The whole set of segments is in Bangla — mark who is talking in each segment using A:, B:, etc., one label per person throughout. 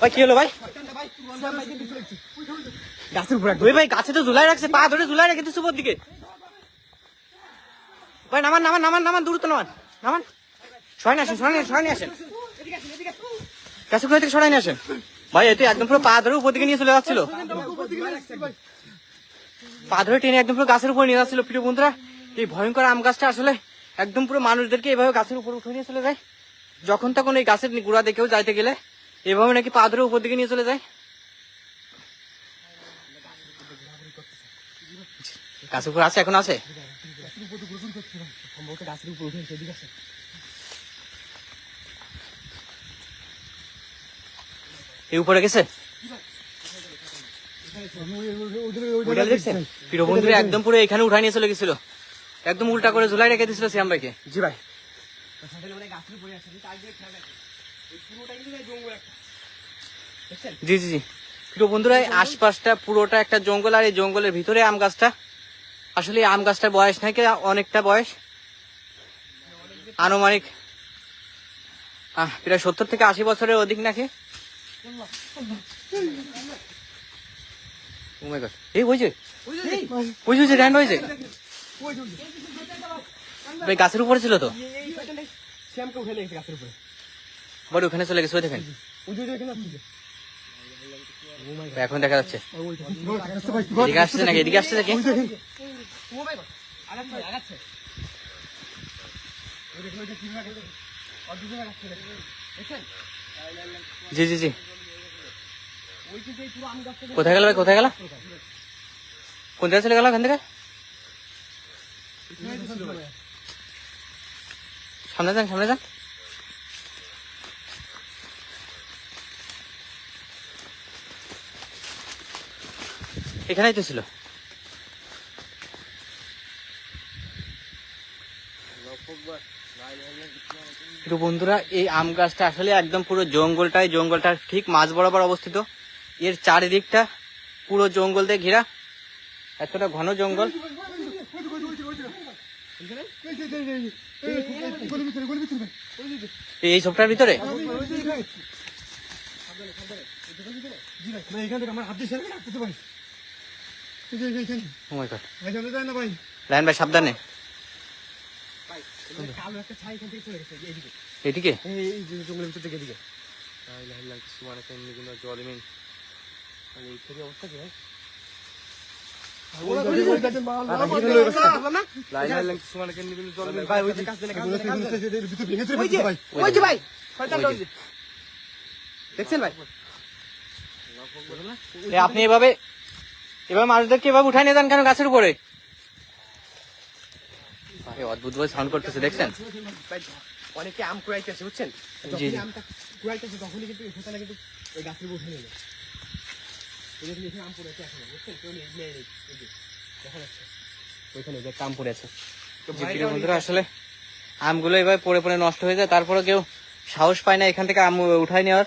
A: ভাই কি হলো ভাই?
B: গাছের উপরে
A: ওই ভাই গাছে তো ঝুলাই রাখছে পা ধরে ঝুলাই রেখে উপর দিকে। ভাই নামান নামান নামান নামান দূরত্ব নামান নামান। সরাই আসেন সরাই সরাই নিয়ে আসেন। গাছের গোড়া থেকে সরাই নিয়ে আসেন? ভাই এতে একদম পুরো পা ধরে উপর দিকে নিয়ে চলে যাচ্ছিল। পা ধরে টেনে একদম পুরো গাছের উপর নিয়ে যাচ্ছিল প্রিয় বন্ধুরা। এই ভয়ঙ্কর আম গাছটা আসলে একদম পুরো মানুষদেরকে এইভাবে গাছের উপর উঠে নিয়ে চলে যায়। যখন তখন এই গাছের গুড়া দেখেও যাইতে গেলে এভাবে নাকি পা উপর দিকে নিয়ে চলে যায়? গাছের উপর আছে, এখন আছে?
B: উপরে আছে
A: এই উপরে গেছে? উঠে দেখছেন? প্রিয় বন্ধুরা একদম পুরো এখানে উঠাই নিয়ে চলে গেছিল। একদম উল্টা করে ঝুলাই রেখে দিয়েছিল শ্যাম
B: জি ভাই।
A: জি জি জি প্রিয় বন্ধুরা আশপাশটা পুরোটা একটা জঙ্গল আর এই জঙ্গলের ভিতরে আম গাছটা আসলে আম গাছটার বয়স নাকি অনেকটা বয়স আনুমানিক প্রায় সত্তর থেকে আশি বছরের অধিক নাকি Oh my God. এই ওই যে ওই যে র্যান্ড হয়েছে ভাই গাছের উপরে ছিল তো
B: শ্যামকে উঠে গাছের উপরে
A: বাট ওখানে চলে গেছে ওই দেখেন।
B: এখানে আসছে
A: ভাই, এখন দেখা যাচ্ছে। এদিকে আসছে নাকি এদিকে আসছে নাকি? জি জি জি। কোথায় গেল ভাই কোথায় গেল? কোন জায়গায় চলে গেল এখান থেকে সামনে যান সামনে যান। এখানেই তো ছিল। তো বন্ধুরা এই আম গাছটা আসলে একদম পুরো জঙ্গলটাই জঙ্গলটার ঠিক মাঝ বরাবর অবস্থিত। এর চারিদিকটা পুরো জঙ্গল দিয়ে ঘেরা। এতটা ঘন জঙ্গল। এই ঝোপটার ভিতরে?
B: এখান থেকে আমার হাত দিয়ে
A: লাইন ভাই সাবধানে।
B: কালো একটা ছাই এখান থেকে চলে গেছে এইদিকে?
A: এদিকে
B: এই জঙ্গলের ভিতর থেকে এদিকে। অবস্থা কি ভাই? দেখছেন ভাই?
A: আপনি এভাবে এভাবে মানুষদেরকে এবার উঠাই নিয়ে যান কেন গাছের উপরে? আরে অদ্ভুত ভাবে সাউন্ড করতেছে দেখছেন?
B: অনেকে আম কুড়াইতেছে বুঝছেন?
A: জি,
B: আমটা কুড়াইতেছে তখনই কিন্তু কিন্তু ওই গাছের উপর উঠে এখানে আম এখন বুঝছেন? কেউ নেই নেই দেখা যাচ্ছে।
A: ওইখানে যে বন্ধুরা আসলে আমগুলো এভাবে পড়ে পড়ে নষ্ট হয়ে যায় তারপরে কেউ সাহস পায় না এখান থেকে আম উঠাই নেওয়ার।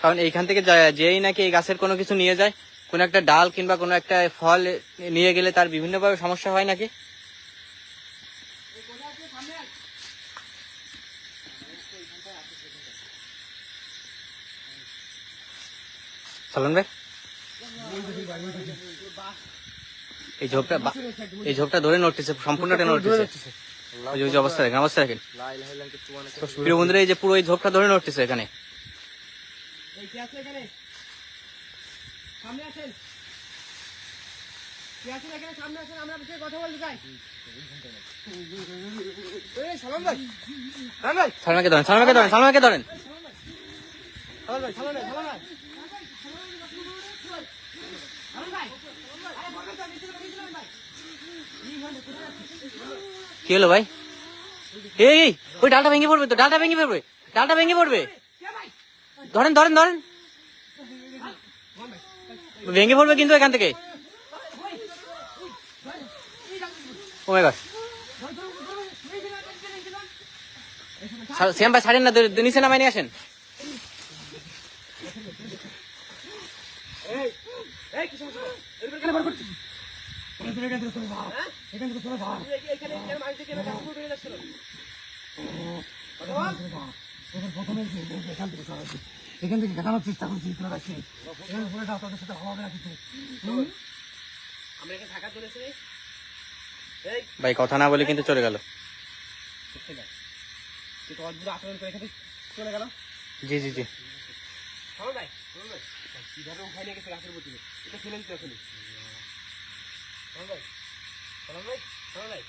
A: কারণ এইখান থেকে যেই নাকি এই গাছের কোনো কিছু নিয়ে যায় কোনো একটা ডাল কিংবা কোনো একটা ফল নিয়ে গেলে তার বিভিন্নভাবে সমস্যা হয় নাকি? চলুন ভাই? এই ঝোপটা বা- এই ঝোপটা ধরে নড়তেছে সম্পূর্ণটা নড়তেছে। অবস্থা দেখেন অবস্থা দেখেন। প্রিয় বন্ধুরা এই যে পুরো এই ঝোপটা ধরে নড়তেছে এখানে।
B: এই কে আছে এখানে? সামনে আসেন। কে আছেন এখানে? সামনে আসেন আমরা বসে কথা বলতে চাই। সালাম ভাই। সালাম ভাই।
A: সালমাকে ধরেন সালমাকে ধরেন সালমাকে ধরেন।
B: সালাম ভাই সালাম ভাই সালাম ভাই।
A: কি হলো ভাই? এই ওই ডালটা ভেঙে পড়বে তো ডালটা ভেঙে পড়বে ডালটা ভেঙে পড়বে। ধরেন ধরেন ধরেন। ভেঙে পড়বে কিন্তু এখান থেকে। ও মাই গড শ্যাম ভাই ছাড়েন না ধরে- নিচে নামাই নিয়ে আসেন।
B: এই কি সমস্যা? এখানে এখান থেকে থেকে থেকে প্রথমে এখান থেকে সরাচ্ছি এখান থেকে দেখানোর চেষ্টা করছি তোরা রাখছি এখানে পরে দাও তাদের সাথে হবে না কিছু। আমরা এখানে এসে এই।
A: ভাই কথা না বলে কিন্তু চলে গেল।
B: তো চলে গেল।
A: জি জি জি।
B: ভাই ভাই। কীভাবে উঠাই নিয়ে গেছে গাছের প্রতি এটা ফেলে দিতে এখনই। ভাই ভাই ভাই ভাই। ভাই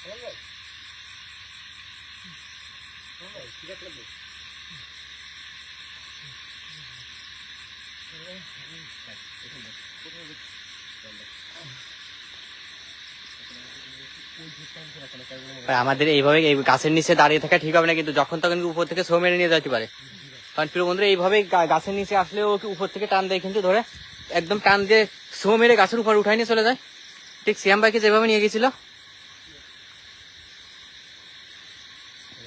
B: ঠিক আছে লাগবে
A: ভাই আমাদের এইভাবে এই গাছের নিচে দাঁড়িয়ে থাকা ঠিক হবে না, কিন্তু যখন তখন উপর থেকে সৌ মেরে নিয়ে যেতে পারে। কারণ প্রিয় বন্ধুরা এইভাবে গাছের নিচে আসলে ও উপর থেকে টান দেয় কিন্তু ধরে একদম টান দিয়ে সৌ মেরে গাছের উপর উঠাই নিয়ে চলে যায়। ঠিক সিয়াম ভাইকে যেভাবে নিয়ে গেছিল
B: চারি সাইডে বিভিন্ন রকমের সাউন্ড শোনা যাচ্ছে
A: জি জি জি
B: সামনে যাই সঙ্গে আর কথা বলতে পারি কিনা আমাদের দিকে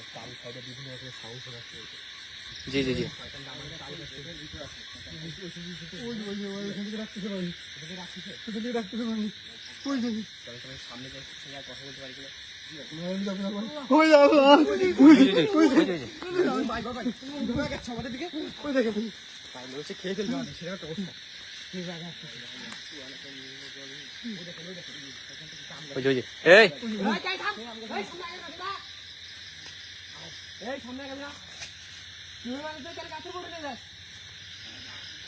B: ভাই মনে হচ্ছে খেয়ে ফেলবে আমাদের সেরকম একটা অবস্থা
A: ওই ওই যে। এই।
B: এই সামনে গেল না তুই আমাদের কাছে কাছে পড়ে যাস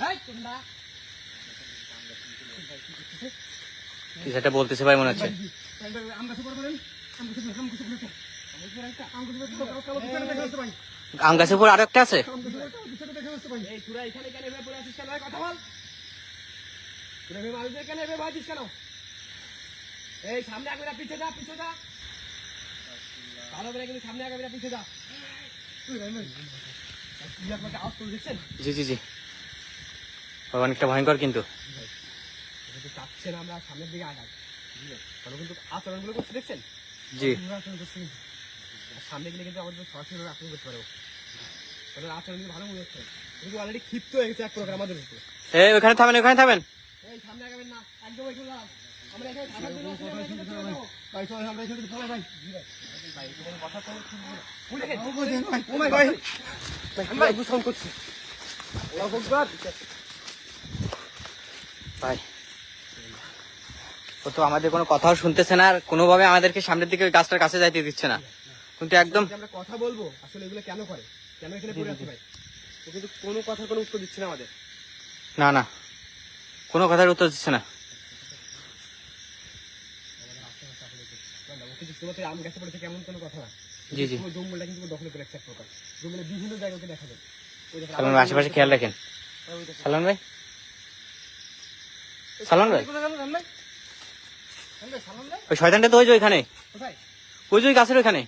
B: এই তোমরা।
A: একটা বলতেছে ভাই মনে হচ্ছে।
B: আম
A: গাছের উপর আরও আছে?
B: এই সামনে আগে পিছে যা পিছে যা। ভালো করে কিন্তু সামনে আগে পিছে যা।
A: জি জি জি। অনেকটা ভয়ঙ্কর কিন্তু।
B: আমরা সামনের দিকে আগাই তাহলে কিন্তু আচরণগুলো করছে দেখছেন
A: জি।
B: আচরণ করছে কিন্তু আর সামনে গেলে কিন্তু আমাদের সরাসরি ওরা আক্রমণ করতে পারব আচরণ কিন্তু ভালো মনে হচ্ছে কিন্তু অলরেডি ক্ষিপ্ত হয়ে গেছে এক প্রকার আমাদের উপরে
A: এই ওখানে থামেন ওখানে থামেন।
B: এই সামনে আগাবেন না। একদম দাঁড়ান ও ভাই
A: তো আমাদের কোনো কথাও শুনতেছে না আর কোনোভাবে আমাদেরকে সামনের দিকে ওই গাছটার কাছে যাইতে দিচ্ছে না। কিন্তু একদম
B: আমরা কথা বলব আসলে এগুলো কেন করে? কেন এখানে পড়ে আছে ভাই? ও কিন্তু কোনো কথার কোনো উত্তর দিচ্ছে না আমাদের।
A: না না। কোনো কথার উত্তর দিচ্ছে না।
B: ওকে আম গাছে পড়েছে কেমন কোনো কথা। না
A: জি। জি
B: জঙ্গলটা কিন্তু দখল করে রাখছে এক প্রকার। জঙ্গলের বিভিন্ন জায়গায় ওকে দেখা যায়।
A: সালমান আশেপাশে খেয়াল রাখেন। সালমান ভাই? সালমান ভাই? ওই শয়তানটা তো ওই যে ওইখানে। ওই যে ওই গাছের ওইখানে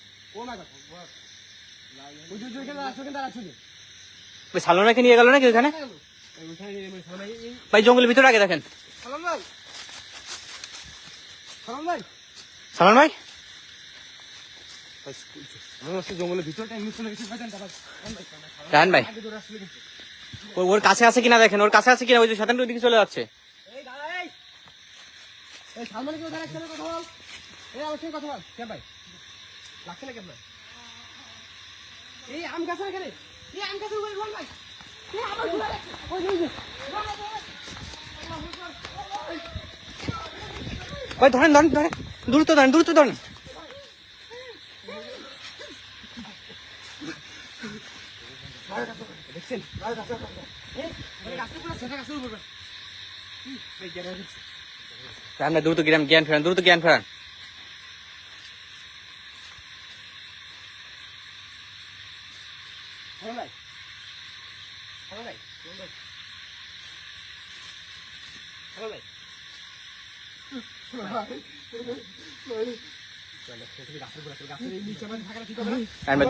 B: ওই
A: সালমান ভাইকে নিয়ে গেল নাকি ওইখানে?
B: ভাই,
A: জঙ্গলের ভিতরে আগে দেখেন।
B: সালমান ভাই? সালমান ভাই?
A: সালমান ভাই
B: ভাই, মনে হচ্ছে জঙ্গলের ভিতরটা এমনি চলে গেছে, শয়তান টা, ভাই।
A: ওর কাছে আছে কিনা দেখেন ওর কাছে আছে কিনা ওই যে শয়তানটা ওইদিকে চলে যাচ্ছে।
B: এই আম গাছ এই আম উপরে বল ভাই। এই আমার ঘুরে ওই।
A: ভাই ধরেন ধরেন ধরেন। দ্রুত ধরেন দ্রুত ধরেন
B: দেখছেন এই, মানে গাছের উপরে আছে, এটা গাছের উপরে। হুম, এই গেলে দেখছি।
A: রায়হান ভাই দ্রুত জ্ঞান জ্ঞান ফেরান দ্রুত জ্ঞান ফেরান।
B: সালমান ভাই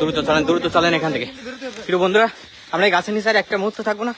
A: দ্রুত চলেন দ্রুত চলেন এখান থেকে। কিন্তু বন্ধুরা, আমরা এই গাছের নিচে আর একটা মুহূর্ত থাকব না।